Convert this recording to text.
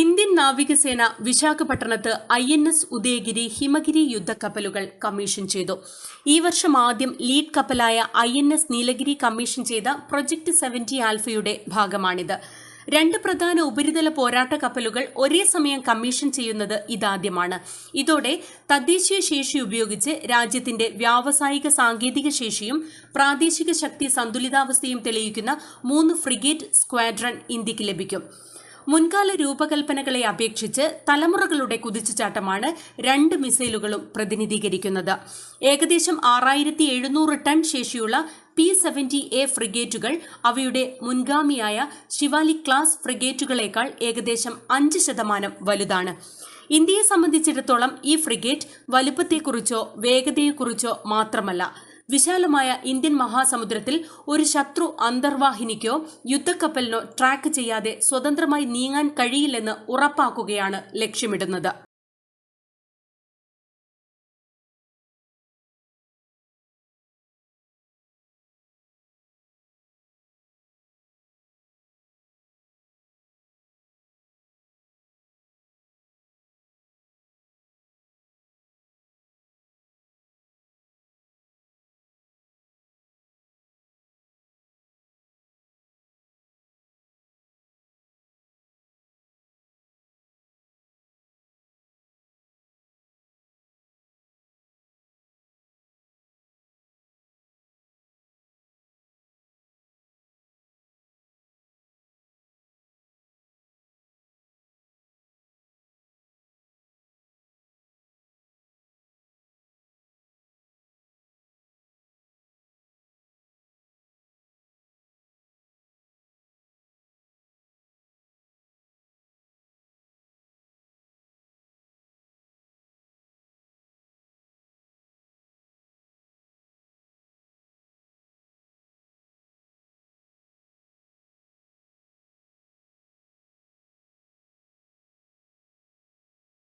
Indian നാവികസേന വിശാഖപട്ടണത്ത് I N S Udayagiri Himagiri യുദ്ധക്കപ്പലുകൾ commission ചെയ്തു. ഈ വർഷം ആദ്യം lead കപ്പലായ I N S Nilgiri commission ചെയ്ത പ്രൊജക്ട് സെവന്റി ആൽഫയുടെ ഭാഗമാണിത്. രണ്ട് പ്രധാന ഉപരിതല പോരാട്ട കപ്പലുകൾ ഒരേ സമയം കമ്മീഷൻ ചെയ്യുന്നത് ഇതാദ്യമാണ്. ഇതോടെ തദ്ദേശീയ ശേഷി ഉപയോഗിച്ച് രാജ്യത്തിന്റെ വ്യാവസായിക സാങ്കേതിക ശേഷിയും പ്രാദേശിക ശക്തി സന്തുലിതാവസ്ഥയും തെളിയിക്കുന്ന മൂന്ന് ഫ്രിഗേറ്റ് സ്ക്വാഡ്രൺ ഇന്ത്യയ്ക്ക് ലഭിക്കും. മുൻകാല രൂപകൽപ്പനകളെ അപേക്ഷിച്ച് തലമുറകളുടെ കുതിച്ചുചാട്ടമാണ് രണ്ട് മിസൈലുകളും പ്രതിനിധീകരിക്കുന്നത്. ഏകദേശം ആറായിരത്തി എഴുന്നൂറ് ടൺ ശേഷിയുള്ള പി സെവന്റി എ ഫ്രിഗേറ്റുകൾ അവയുടെ മുൻഗാമിയായ ശിവാലി ക്ലാസ് ഫ്രിഗേറ്റുകളേക്കാൾ ഏകദേശം അഞ്ച് ശതമാനം വലുതാണ്. ഇന്ത്യയെ സംബന്ധിച്ചിടത്തോളം ഈ ഫ്രിഗേറ്റ് വലുപ്പത്തെക്കുറിച്ചോ വേഗതയെക്കുറിച്ചോ മാത്രമല്ല വിശാലമായ ഇന്ത്യൻ മഹാസമുദ്രത്തിൽ ഒരു ശത്രു അന്തർവാഹിനിക്കോ യുദ്ധക്കപ്പലിനോ ട്രാക്ക് ചെയ്യാതെ സ്വതന്ത്രമായി നീങ്ങാൻ കഴിയില്ലെന്ന് ഉറപ്പാക്കുകയാണ് ലക്ഷ്യമിടുന്നത്.